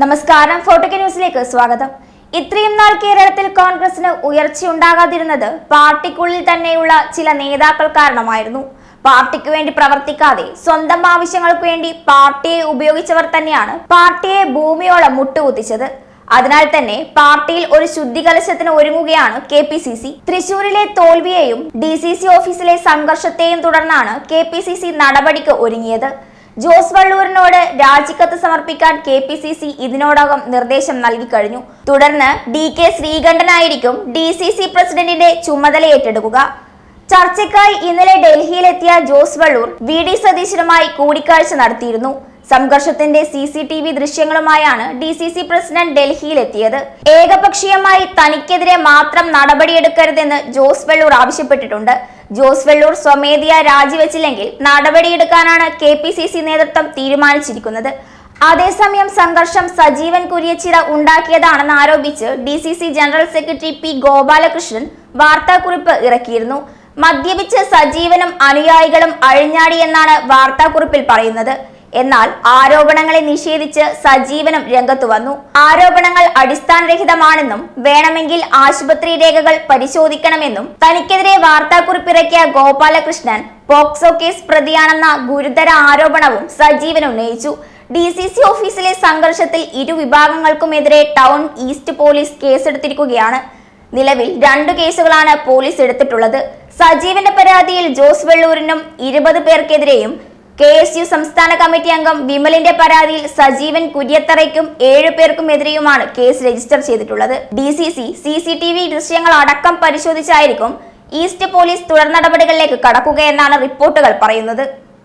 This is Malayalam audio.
നമസ്കാരം ഫോട്ടോക്ക് ന്യൂസിലേക്ക് സ്വാഗതം. ഇത്രയും നാൾ കേരളത്തിൽ കോൺഗ്രസിന് ഉയർച്ചയുണ്ടാകാതിരുന്നത് പാർട്ടിക്കുള്ളിൽ തന്നെയുള്ള ചില നേതാക്കൾ കാരണമായിരുന്നു. പാർട്ടിക്ക് വേണ്ടി പ്രവർത്തിക്കാതെ സ്വന്തം ആവശ്യങ്ങൾക്ക് വേണ്ടി പാർട്ടിയെ ഉപയോഗിച്ചവർ തന്നെയാണ് പാർട്ടിയെ ഭൂമിയോളം മുട്ടുകുത്തിച്ചത്. അതിനാൽ തന്നെ പാർട്ടിയിൽ ഒരു ശുദ്ധികലശത്തിന് ഒരുങ്ങുകയാണ് കെ പി സി സി. തൃശൂരിലെ തോൽവിയെയും ഡി സി സി ഓഫീസിലെ സംഘർഷത്തെയും തുടർന്നാണ് കെ പി സി സി നടപടിക്ക് ഒരുങ്ങിയത്. ജോസ് വള്ളൂരിനോട് രാജിക്കത്ത് സമർപ്പിക്കാൻ കെ പി സി സി ഇതിനോടകം നിർദ്ദേശം നൽകി കഴിഞ്ഞു. തുടർന്ന് ഡി കെ ശ്രീകണ്ഠനായിരിക്കും ഡി സി സി പ്രസിഡന്റിന്റെ ചുമതല ഏറ്റെടുക്കുക. ചർച്ചയ്ക്കായി ഇന്നലെ ഡൽഹിയിലെത്തിയ ജോസ് വള്ളൂർ വി ഡി സതീശനുമായി കൂടിക്കാഴ്ച നടത്തിയിരുന്നു. സംഘർഷത്തിന്റെ സി സി ടി വി ദൃശ്യങ്ങളുമായാണ് ഡി സി സി പ്രസിഡന്റ് ഡൽഹിയിലെത്തിയത്. ഏകപക്ഷീയമായി തനിക്കെതിരെ മാത്രം നടപടിയെടുക്കരുതെന്ന് ജോസ് വെള്ളൂർ ആവശ്യപ്പെട്ടിട്ടുണ്ട്. ജോസ് വെള്ളൂർ സ്വമേധയാ രാജിവെച്ചില്ലെങ്കിൽ നടപടിയെടുക്കാനാണ് കെ പി സി സി നേതൃത്വം തീരുമാനിച്ചിരിക്കുന്നത്. അതേസമയം സംഘർഷം സജീവൻ കുര്യച്ചിറ ഉണ്ടാക്കിയതാണെന്ന് ആരോപിച്ച് D C C general secretary P Gopalakrishnan വാർത്താക്കുറിപ്പ് ഇറക്കിയിരുന്നു. മദ്യപിച്ച് സജീവനും അനുയായികളും അഴിഞ്ഞാടി എന്നാണ് വാർത്താക്കുറിപ്പിൽ പറയുന്നത്. എന്നാൽ ആരോപണങ്ങളെ നിഷേധിച്ച് സജീവനം രംഗത്തു വന്നു. ആരോപണങ്ങൾ അടിസ്ഥാനരഹിതമാണെന്നും വേണമെങ്കിൽ ആശുപത്രി രേഖകൾ പരിശോധിക്കണമെന്നും തനിക്കെതിരെ വാർത്താക്കുറിപ്പിറക്കിയ ഗോപാലകൃഷ്ണൻ പോക്സോ കേസ് പ്രതിയാണെന്ന ഗുരുതര ആരോപണവും സജീവൻ ഉന്നയിച്ചു. ഡി സി സി ഓഫീസിലെ സംഘർഷത്തിൽ ഇരു വിഭാഗങ്ങൾക്കുമെതിരെ ടൗൺ ഈസ്റ്റ് പോലീസ് കേസെടുത്തിരിക്കുകയാണ്. നിലവിൽ രണ്ടു കേസുകളാണ് പോലീസ് എടുത്തിട്ടുള്ളത്. സജീവന്റെ പരാതിയിൽ ജോസ് വെള്ളൂരിനും ഇരുപത് പേർക്കെതിരെയും കെ എസ് യു സംസ്ഥാന കമ്മിറ്റി അംഗം വിമലിന്റെ പരാതിയിൽ സജീവൻ കുര്യത്തറയ്ക്കും ഏഴു പേർക്കുമെതിരെയുമാണ് കേസ് രജിസ്റ്റർ ചെയ്തിട്ടുള്ളത്. D C C C C T V ദൃശ്യങ്ങൾ അടക്കം പരിശോധിച്ചായിരിക്കും ഈസ്റ്റ് പോലീസ് തുടർ നടപടികളിലേക്ക് കടക്കുകയെന്നാണ് റിപ്പോർട്ടുകൾ പറയുന്നത്.